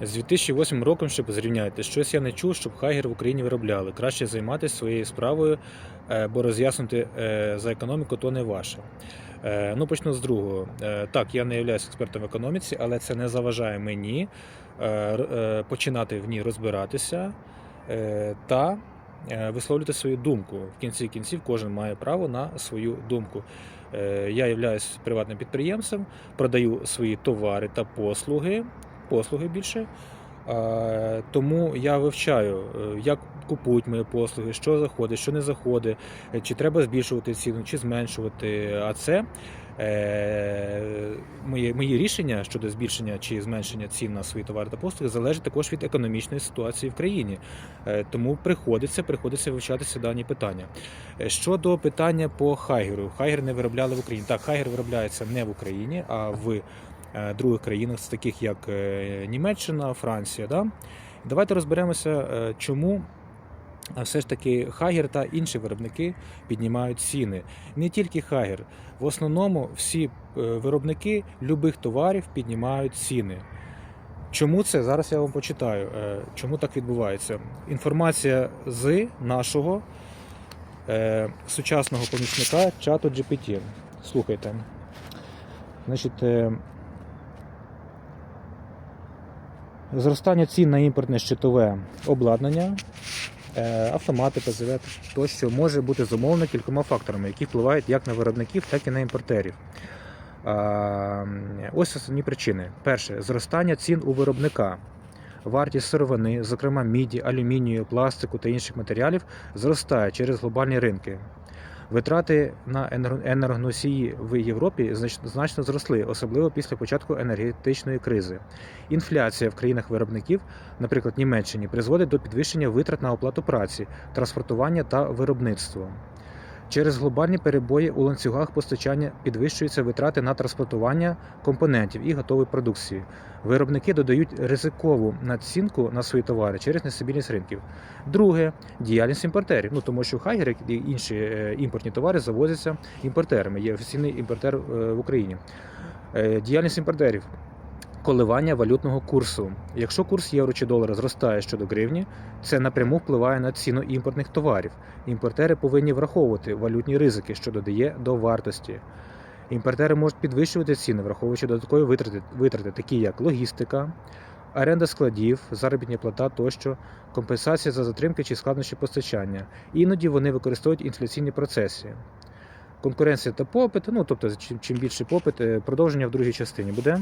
З 2008 роком, щоб зрівняти, щось я не чув, щоб Хайгер в Україні виробляли. Краще займатися своєю справою, е, бо роз'яснити е, за економіку то не ваше. Е, Ну, почну з другого. Так, я не являюся експертом в економіці, але це не заважає мені починати в ній розбиратися та висловлювати свою думку. В кінці кінців кожен має право на свою думку. Я являюсь приватним підприємцем, продаю свої товари та послуги, послуги більше. Тому я вивчаю, е, як купують мої послуги, що заходить, що не заходить, е, чи треба збільшувати ціну, чи зменшувати. А це е, мої, мої рішення щодо збільшення чи зменшення цін на свої товари та послуги залежать також від економічної ситуації в країні. Тому приходиться, приходиться вивчатися дані питання. Щодо питання по Хайгеру, Хайгер не виробляли в Україні. Так, Хайгер виробляється не в Україні, а в других країнах, таких як е, Німеччина, Франція. Да? Давайте розберемося, е, чому е, все ж таки Хайгер та інші виробники піднімають ціни. Не тільки Хайгер. В основному всі е, виробники любих товарів піднімають ціни. Чому це? Зараз я вам почитаю. е, Чому так відбувається? Інформація з нашого е, сучасного помічника чату GPT. Слухайте. Значить, зростання цін на імпортне щитове обладнання, е, автомати, ПЗВ тощо може бути зумовлено кількома факторами, які впливають як на виробників, так і на імпортерів. Ось основні причини. Перше зростання цін у виробника. Вартість сировини, зокрема міді, алюмінію, пластику та інших матеріалів, зростає через глобальні ринки. Витрати на енерго- енергоносії в Європі значно зросли, особливо після початку енергетичної кризи. Інфляція в країнах-виробників, наприклад, Німеччині, призводить до підвищення витрат на оплату праці, транспортування та виробництво. Через глобальні перебої у ланцюгах постачання підвищуються витрати на транспортування компонентів і готової продукції. Виробники додають ризикову націнку на свої товари через нестабільність ринків. Друге діяльність імпортерів. Ну тому що Хайгер як і інші е, імпортні товари завозяться імпортерами. Є офіційний імпортер е, в Україні. Е, Діяльність імпортерів. Коливання валютного курсу. Якщо курс євро чи долара зростає щодо гривні, це напряму впливає на ціну імпортних товарів. Імпортери повинні враховувати валютні ризики, що додає до вартості. Імпортери можуть підвищувати ціни, враховуючи додаткові витрати, витрати такі як логістика, оренда складів, заробітня плата тощо, компенсація за затримки чи складнощі постачання. Іноді вони використовують інфляційні процеси. Конкуренція та попит, ну тобто, чим, більше попит, е, продовження в другій частині буде.